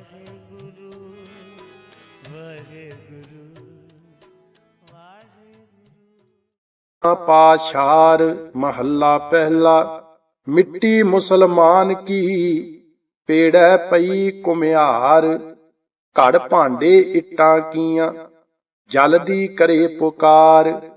ਵਾਹਿਗੁਰੂ ਵਾਹਿਗੁਰੂ ਵਾਹਿਗੁਰੂ। ਪਾਸ਼ਾਰ ਮਹੱਲਾ ਪਹਿਲਾ, ਮਿੱਟੀ ਮੁਸਲਮਾਨ ਕੀ? ਪੇੜੈ ਪਈ ਕੁਮਿਆਰ ਘੜ ਭਾਂਡੇ ਇੱਟਾਂ ਕੀਆਂ, ਜਲ ਦੀ ਕਰੇ ਪੁਕਾਰ,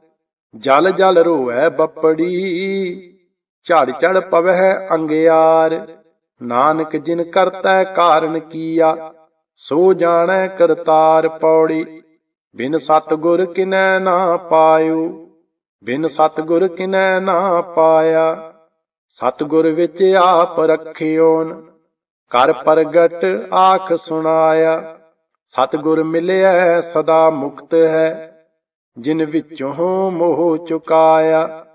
ਜਲ ਜਲ ਰੋਵੈ ਬੱਪੜੀ, ਝੜ ਝੜ ਪਵਹਿ ਅੰਗਿਆਰ। ਨਾਨਕ ਜਿਨ ਕਰਤਾ ਕਾਰਨ ਕੀਆ, ਸੋ ਜਾਣੈ ਕਰਤਾਰ ਪੌੜੀ। ਬਿਨ ਸਤਗੁਰ ਕਿਨੈ ਨਾ ਪਾਇਓ, ਬਿਨ ਸਤਗੁਰ ਕਿਨੈ ਨਾ ਪਾਇਆ। ਸਤਗੁਰ ਵਿੱਚ ਆਪ ਰਖਿਓਨ, ਕਰ ਪ੍ਰਗਟ ਆਖ ਸੁਣਾਇਆ। ਸਤਗੁਰ ਮਿਲਿਆ ਸਦਾ ਮੁਕਤ ਹੈ, ਜਿਨ ਵਿੱਚੋਂ ਮੋਹ ਚੁਕਾਇਆ।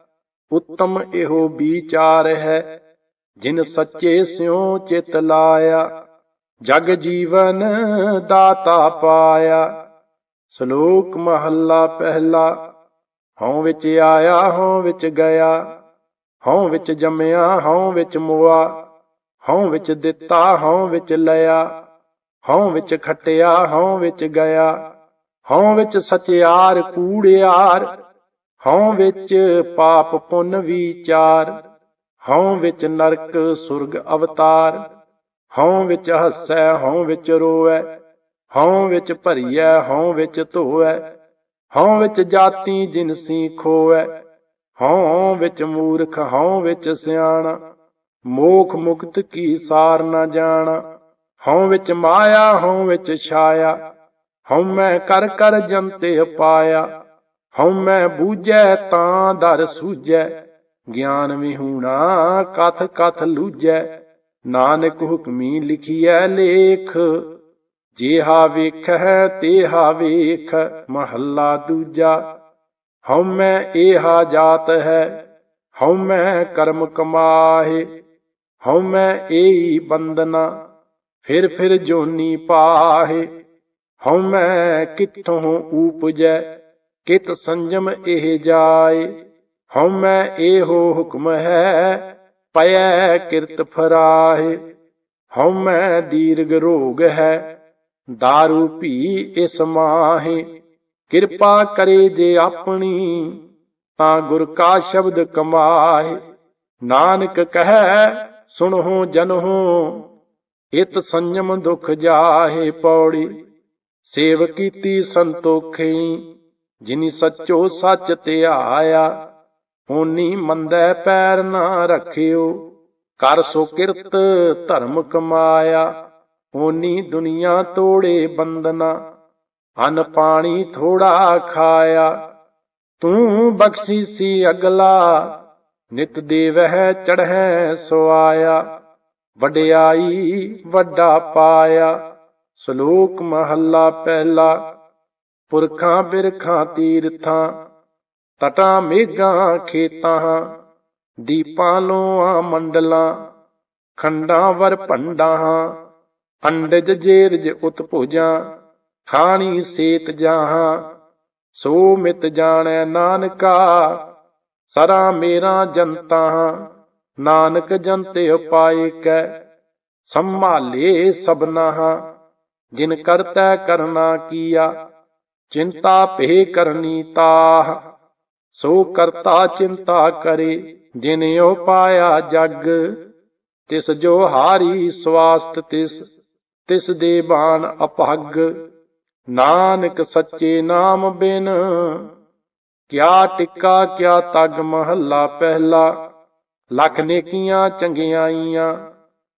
ਉੱਤਮ ਇਹੋ ਵਿਚਾਰ ਹੈ ਜਿਨ ਸੱਚੇ ਸਿਉ ਚਿਤ ਲਾਇਆ ਜਗ ਜੀਵਨ ਦਾਤਾ ਪਾਇਆ ਸ਼ਲੋਕ ਮਹੱਲਾ ਪਹਿਲਾ ਹਉ ਵਿੱਚ ਆਇਆ ਹਉ ਵਿੱਚ ਗਿਆ ਹਉ ਵਿੱਚ ਜੰਮਿਆ ਹਉ ਵਿੱਚ ਮੋਆ ਹਉ ਵਿੱਚ ਦਿੱਤਾ ਹਉ ਵਿੱਚ ਲਿਆ ਹਉ ਵਿੱਚ ਖਟਿਆ ਹਉ ਵਿੱਚ ਗਿਆ ਹਉ ਵਿੱਚ ਸਚਿਆਰ ਕੂੜਿਆਰ ਹਉ ਵਿੱਚ ਪਾਪ ਪੁੰਨ ਵਿਚਾਰ ਹਉ ਵਿੱਚ ਨਰਕ ਸੁਰਗ ਅਵਤਾਰ ਹਉ ਵਿੱਚ ਹੱਸੈ ਹਉ ਵਿੱਚ ਰੋਵੈ ਹਉ ਵਿੱਚ ਭਰੀਐ ਹਉ ਵਿੱਚ ਧੋਵੈ ਹਉ ਵਿੱਚ ਜਾਤੀ ਜਿਨਸੀ ਖੋਵੈ ਹਉ ਵਿੱਚ ਮੂਰਖ ਹਉ ਵਿੱਚ ਸਿਆਣਾ ਮੋਖ ਮੁਕਤ ਕੀ ਸਾਰ ਨਾ ਜਾਣਾ ਹਉ ਵਿੱਚ ਮਾਇਆ ਹਉ ਵਿੱਚ ਛਾਇਆ ਹਉ ਮੈਂ ਕਰ ਕਰ ਜੰਤੇ ਪਾਇਆ ਹਉ ਮੈਂ ਬੂਝੈ ਤਾਂ ਦਰ ਸੂਝੈ ਗਿਆਨ ਵਿਹੂਣਾ, ਕਥ ਕਥ ਲੂਝੈ ਨਾਨਕ ਹੁਕਮੀ ਲਿਖੀਐ ਲੇਖ। ਜਿਹਾ ਵੇਖੈ ਤੇਹਾ ਵੇਖ, ਮਹੱਲਾ ਦੂਜਾ। ਹਉ ਮੈਂ ਏਹਾ ਜਾਤ ਹੈ ਹਉ ਮੈਂ ਕਰਮ ਕਮਾਹੇ। ਹਉ ਮੈਂ ਏਈ ਬੰਦਨਾ ਫਿਰ ਫਿਰ ਜੋਨੀ ਪਾਹੇ। ਹਉ ਮੈਂ ਕਿੱਥੋਂ ਊਪਜੈ ਕਿਤ ਸੰਜਮ ਇਹ ਜਾਏ। ਹਉ ਮੈਂ ਇਹੋ ਹੁਕਮ ਹੈ ਪਇਐ ਕਿਰਤ ਫਰਾਹੇ। ਹਉ ਮੈਂ ਦੀਰਘ ਰੋਗ ਹੈ, ਦਾਰੂ ਭੀ ਇਸ ਮਾਹੇ। ਕਿਰਪਾ ਕਰੇ ਜੇ ਆਪਣੀ, ਤਾਂ ਗੁਰ ਕਾ ਸ਼ਬਦ ਕਮਾਏ। ਨਾਨਕ ਕਹੈ, ਸੁਣੋ ਜਨੋ, ਇਤ ਸੰਜਮ ਦੁਖ ਜਾਹੇ ਪੌੜੀ। ਸੇਵ ਕੀਤੀ ਸੰਤੋਖੀ, ਜਿਨੀ ਸੱਚੋ ਸੱਚ ਧਿਆਇਆ ਹੋਨੀ ਮੰਦੈ ਪੈਰ ਨਾ ਰੱਖਿਓ, ਕਰ ਸੋ ਕਿਰਤ ਧਰਮ ਕਮਾਇਆ, ਹੋਨੀ ਦੁਨੀਆ ਤੋੜੇ ਬੰਦਨਾ ਅਨ ਪਾਣੀ ਥੋੜਾ ਖਾਇਆ। ਤੂੰ ਬਖਸ਼ੀ ਸੀ ਅਗਲਾ, ਨਿਤ ਦੇਵਹਿ ਚੜ੍ਹੈ ਸੁਆਇਆ। ਵਡਿਆਈ ਵੱਡਾ ਪਾਇਆ, ਸ਼ਲੋਕ ਮਹੱਲਾ ਪਹਿਲਾ, ਪੁਰਖਾਂ ਬਿਰਖਾਂ ਤੀਰਥਾਂ ਤਟਾਂ ਮੇਘਾਂ ਖੇਤਾਂ, ਦੀਪਾਂ ਲੋਆਂ ਮੰਡਲਾਂ, ਖੰਡਾਂ ਵਰ ਭੰਡਾਂ, ਅੰਡਜ ਜੇਰਜ ਉਤਭੁਜਾਂ, ਖਾਣੀ ਸੇਤ ਜਾਹਾਂ, ਸੋ ਮਿਤ ਜਾਣੈ ਨਾਨਕਾ, ਸਰਾ ਮੇਰਾ ਜਨਤਾ, ਨਾਨਕ ਜੰਤੇ ਉਪਾਏ ਕੈ, ਸੰਭਾਲੇ ਸਭਨਾ, ਜਿਨ ਕਰਤੈ ਕਰਨਾ ਕੀਆ, ਚਿੰਤਾ ਭੇ ਕਰਨੀ ਤਾਹ। ਸੋ ਕਰਤਾ ਚਿੰਤਾ ਕਰੇ, ਜਿਨੇ ਜਿਨਿ ਪਾਇਆ ਜਗ, ਤਿਸ ਜੋ ਹਾਰੀ ਸਵਾਸਤ ਤਿਸ ਤਿਸ ਦੇ ਬਾਣ ਅਭਗ ਨਾਨਕ ਸੱਚੇ ਨਾਮ ਬਿਨ, ਕਿਆ ਟਿੱਕਾ, ਕਿਆ ਤਗ ਮਹੱਲਾ ਪਹਿਲਾ। ਲਖ ਨੇਕੀਆਂ ਚੰਗਿਆਈਆਂ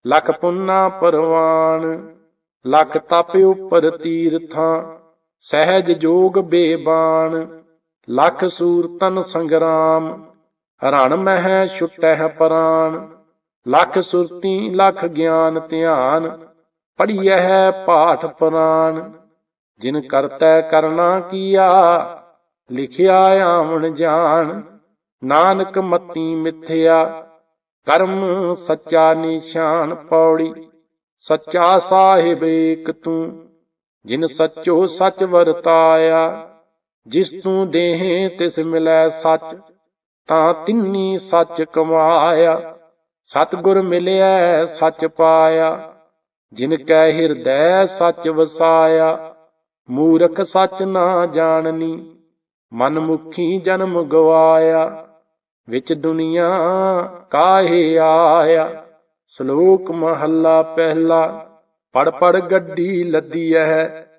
ਲਖ ਪੁੰਨਾ ਪਰਵਾਨ। ਲੱਖ ਤਪ ਉਪਰ ਤੀਰਥਾਂ, ਸਹਿਜ ਜੋਗ ਬੇਬਾਨ। ਲੱਖ ਸੂਰਤਨ ਸੰਗਰਾਮ ਰਣ ਮਹਿ ਛੁਟਹਿ ਪ੍ਰਾਨ ਲੱਖ ਸੁਰਤੀ ਲੱਖ ਗਿਆਨ ਧਿਆਨ ਪੜੀਐ ਪਾਠ ਪੁਰਾਨ ਜਿਨ ਕਰਤੈ ਕਰਨਾ ਕੀਆ, ਲਿਖਿਆ ਆਵਣ ਜਾਣ, ਨਾਨਕ ਮਤੀ ਮਿਥਿਆ, ਕਰਮ ਸੱਚਾ ਨਿਸ਼ਾਨ ਪੌੜੀ, ਸੱਚਾ ਸਾਹਿਬ ਏਕ ਤੂੰ, ਜਿਨ ਸੱਚੋ ਸੱਚ ਵਰਤਾਇਆ। ਜਿਸ ਤੂੰ ਦੇਹ ਤਿਸ ਮਿਲੈ ਸੱਚ, ਤਾਂ ਤਿੰਨੀ ਸੱਚ ਕਮਾਇਆ। ਸਤਿਗੁਰ ਮਿਲਿਆ ਸੱਚ ਪਾਇਆ। ਜਿਨ ਕੈ ਹਿਰਦੈ, ਸੱਚ ਵਸਾਇਆ। ਮੂਰਖ ਸੱਚ ਨਾ ਜਾਣਨੀ ਮਨ ਮੁਖੀ ਜਨਮ ਗਵਾਇਆ। ਵਿੱਚ ਦੁਨੀਆ ਕਾਹੇ ਆਇਆ? ਸ਼ਲੋਕ ਮਹੱਲਾ ਪਹਿਲਾ ਪੜ ਪੜ ਗੱਡੀ ਲੱਦੀ ਹੈ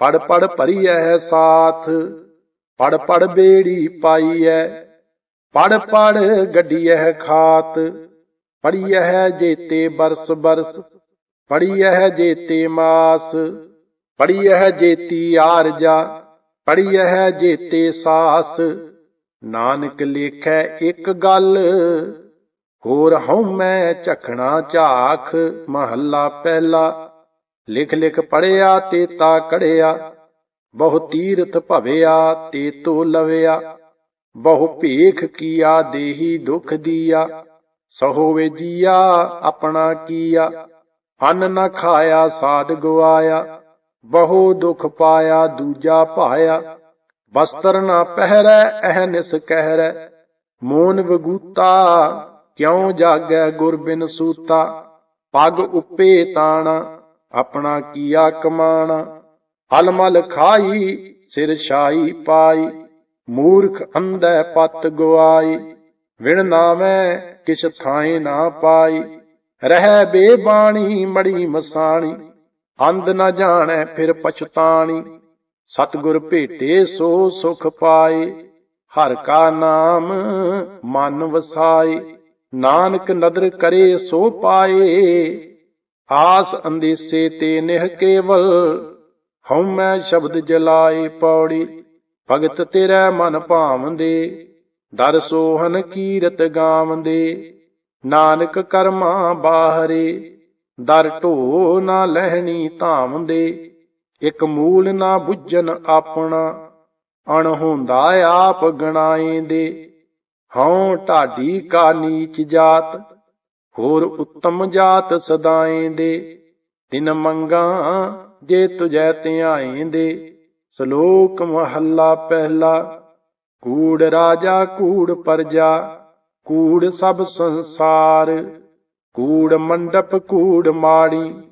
ਪੜ ਪੜ ਭਰੀ ਹੈ ਸਾਥ, ਪੜ ਪੜ ਬੇੜੀ ਪਾਈ ਹੈ ਪੜ ਪੜ ਗੱਡੀ ਹੈ ਖਾਤ ਪੜੀ ਹੈ ਜੇਤੇ ਬਰਸ ਬਰਸ ਪੜੀ ਹੈ ਜੇਤੇ ਮਾਸ ਪੜੀ ਹੈ ਜੇਤੀ ਆਰਜਾ ਪੜੀ ਹੈ ਜੇਤੇ ਸਾਸ, ਨਾਨਕ ਲੇਖੈ ਇੱਕ ਗੱਲ, ਹੋਰ ਹਉ ਮੈਂ ਝਖਣਾ ਝਾਖ ਮਹੱਲਾ ਪਹਿਲਾ ਲਿਖ ਲਿਖ ਪੜਿਆ ਤੇ ਤਾ ਕੜਿਆ ਬਹੁ ਤੀਰਥ ਭਵਿਆ ਤੇ ਤੋ ਲਵਿਆ। ਬਹੁ ਭੇਖ ਕੀਆ, ਦੇਹੀ ਦੁਖ ਦੀਆ। ਸਹੋ ਵੇ ਜੀਆ, ਆਪਣਾ ਕੀਆ। ਅੰਨ ਨਾ ਖਾਇਆ, ਸਾਧ ਗਵਾਇਆ। ਬਹੁ ਦੁਖ ਪਾਇਆ, ਦੂਜਾ ਭਾਇਆ। ਵਸਤਰ ਨਾ ਪਹਿਰੈ ਅਹਨਿਸ ਕਹਿਰੈ। ਮੋਨ ਵਗੂਤਾ, ਕਿਉ ਜਾਗੈ ਗੁਰ ਬਿਨ ਸੂਤਾ। ਪਗ ਉਪੇ ਤਾਣਾ। ਆਪਣਾ ਕੀਆ ਕਮਾਣਾ ਹਲਮਲ ਖਾਈ, ਸਿਰ ਛਾਈ ਪਾਈ, ਮੂਰਖ ਅੰਧੈ ਪਤ ਗਵਾਈ, ਵਿਣ ਨਾਵੇਂ ਕਿਛ ਥਾਏ ਨਾ ਪਾਈ, ਰਹਿ ਬੇਬਾਣੀ ਮੜੀ ਮਸਾਣੀ, ਅੰਧ ਨਾ ਜਾਣੈ ਫਿਰ ਪਛਤਾਣੀ, ਸਤਿਗੁਰ ਭੇਟੇ ਸੋ ਸੁਖ ਪਾਏ, ਹਰ ਕਾ ਨਾਮ ਮਨ ਵਸਾਏ, ਨਾਨਕ ਨਦਰ ਕਰੇ ਸੋ ਪਾਏ। ਆਸ ਅੰਦੇਸੇ ਤੇ ਨਿਹ ਕੇਵਲ ਹਉਮੈ ਸ਼ਬਦ ਜਲਾਏ ਪੌੜੀ, ਭਗਤ ਤੇਰਾ ਮਨ ਭਾਵੰਦੇ, ਦਰ ਸੋਹਨ ਕੀਰਤ ਗਾਵੰਦੇ, ਨਾਨਕ ਕਰਮਾ ਬਾਹਰੇ, ਦਰ ਢੋ ਨਾ ਲਹਿਣੀ ਧਾਵੰਦੇ, ਇਕ ਮੂਲ ਨਾ ਬੁੱਝਨ ਆਪਣਾ, ਅਣ ਹੁੰਦਾ ਆਪ ਗਣਾਏਂਦੇ, ਹਉ ਢਾਡੀ ਕਾ ਨੀਚ ਜਾਤ ਹੋਰ ਉੱਤਮ ਜਾਤ ਸਦਾਏ ਦੇ ਤਿਨ ਮੰਗਾ ਜੇ ਤੁਜੈ ਧਿਆਏਂਦੇ। ਸ਼ਲੋਕ ਮਹੱਲਾ ਪਹਿਲਾ, ਕੂੜ ਰਾਜਾ, ਕੂੜ ਪਰਜਾ, ਕੂੜ ਸਭ ਸੰਸਾਰ। ਕੂੜ ਮੰਡਪ, ਕੂੜ ਮਾੜੀ,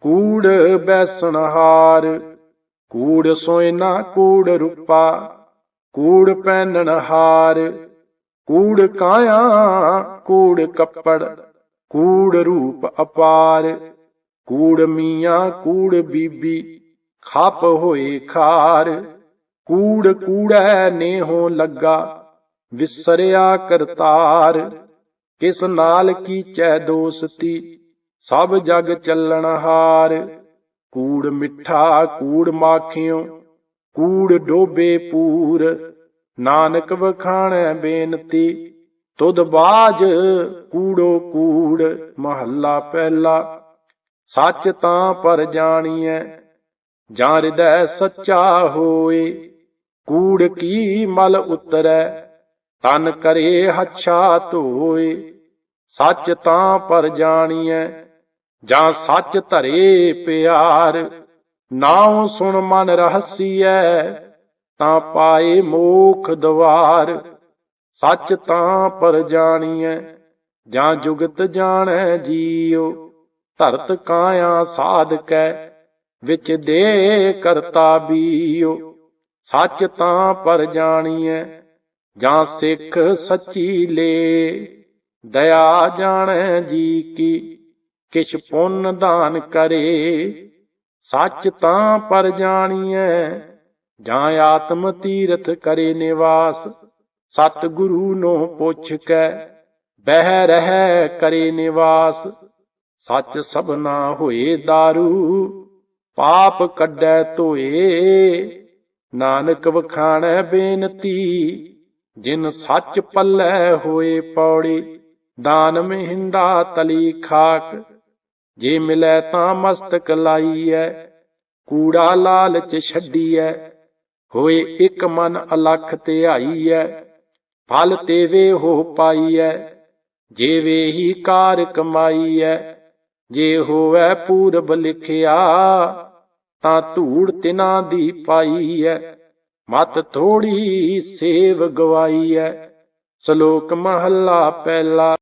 ਕੂੜ ਬੈਸਣਹਾਰ। ਕੂੜ ਸੋਇਨਾ, ਕੂੜ ਰੂਪਾ, ਕੂੜ ਪਹਿਨਣਹਾਰ ਕੂੜ ਕਾਇਆ, ਕੂੜ ਕੱਪੜ। ਕੂੜ ਰੂਪ ਅਪਾਰ, ਕੂੜ ਮੀਆਂ, ਕੂੜ ਬੀਬੀ, ਖਪ ਹੋਏ ਖਾਰ। ਕੂੜ ਕੂੜੈ ਨੇਹੋਂ ਲੱਗਾ, ਵਿਸਰਿਆ ਕਰਤਾਰ। ਕਿਸ ਨਾਲ ਕੀਚੈ ਦੋਸਤੀ, ਸਭ ਜਗ ਚੱਲਣ ਹਾਰ। ਕੂੜ ਮਿੱਠਾ, ਕੂੜ ਮਾਖਿਓ, ਕੂੜ ਡੋਬੇ ਪੂਰ। ਨਾਨਕ ਵਖਾਣੈ ਬੇਨਤੀ ਤੁਧ ਬਾਜ ਕੂੜੋ ਕੂੜ, ਮਹੱਲਾ ਪਹਿਲਾ। ਸੱਚ ਤਾਂ ਪਰ ਜਾਣੀਐ, ਜਾਂ ਹਿਰਦੈ ਸੱਚਾ ਹੋਏ। ਕੂੜ ਕੀ ਮਲ ਉਤਰੈ, ਤਨ ਕਰੇ ਹੱਛਾ ਧੋਏ। ਸੱਚ ਤਾਂ ਪਰ ਜਾਣੀਐ, ਜਾਂ ਸੱਚ ਧਰੇ ਪਿਆਰ। ਨਾਉ ਸੁਣ ਮਨ ਰਹਸੀਐ, ਤਾਂ ਪਾਏ ਮੋਖ ਦਵਾਰ। ਸੱਚ ਤਾਂ ਪਰ ਜਾਣੀਐ, ਜਾਂ ਜੁਗਤ ਜਾਣੈ ਜੀਉ। ਧਰਤ ਕਾਇਆ ਸਾਧਕੈ, ਵਿੱਚ ਦੇ ਕਰਤਾ ਬੀਉ। ਸੱਚ ਤਾਂ ਪਰ ਜਾਣੀਐ, ਜਾਂ ਸਿੱਖ ਸੱਚੀ ਲੇ। ਦਇਆ ਜਾਣੈ ਜੀ ਕੀ, ਕਿਛ ਪੁੰਨ ਦਾਨ ਕਰੇ। ਸੱਚ ਤਾਂ ਪਰ ਜਾਣੀਐ, ਜਾਂ ਆਤਮ ਤੀਰਥ ਕਰੇ ਨਿਵਾਸ। ਸਤ ਗੁਰੂ ਨੂੰ ਪੁੱਛ ਕੇ ਬਹਿ ਰਹਿ ਕਰੇ ਨਿਵਾਸ, ਸੱਚ ਸਭਨਾ ਹੋਏ दारू ਪਾਪ ਕੱਢੈ ਧੋਏ। ਨਾਨਕ ਵਖਾਣੈ ਬੇਨਤੀ, ਜਿਨ ਸੱਚ ਪੱਲੇ ਹੋਏ ਪੌੜੀ, ਦਾਨ ਮਹਿੰਦਾ ਤਲੀ ਖਾਕ। ਜੇ ਮਿਲੈ ਤਾਂ ਮਸਤਕ ਲਾਈਐ, ਕੂੜਾ ਲਾਲਚ ਛੱਡੀਐ, ਹੋਏ ਇੱਕ ਮਨ ਅਲਖ ਧਿਆਈਐ ਫਲ ਤੇਵੇ ਹੋ ਪਾਈਐ ਜੇ ਵੇਹੀ ਕਾਰ ਕਮਾਈਐ, ਜੇ ਹੋਵੇ ਪੂਰਬ ਲਿਖਿਆ, ਤਾਂ ਧੂੜ ਤਿਨਾਂ ਦੀ ਪਾਈਐ, ਮਤ ਥੋੜੀ ਸੇਵ ਗਵਾਈਐ, ਸ਼ਲੋਕ ਮਹੱਲਾ ਪਹਿਲਾ।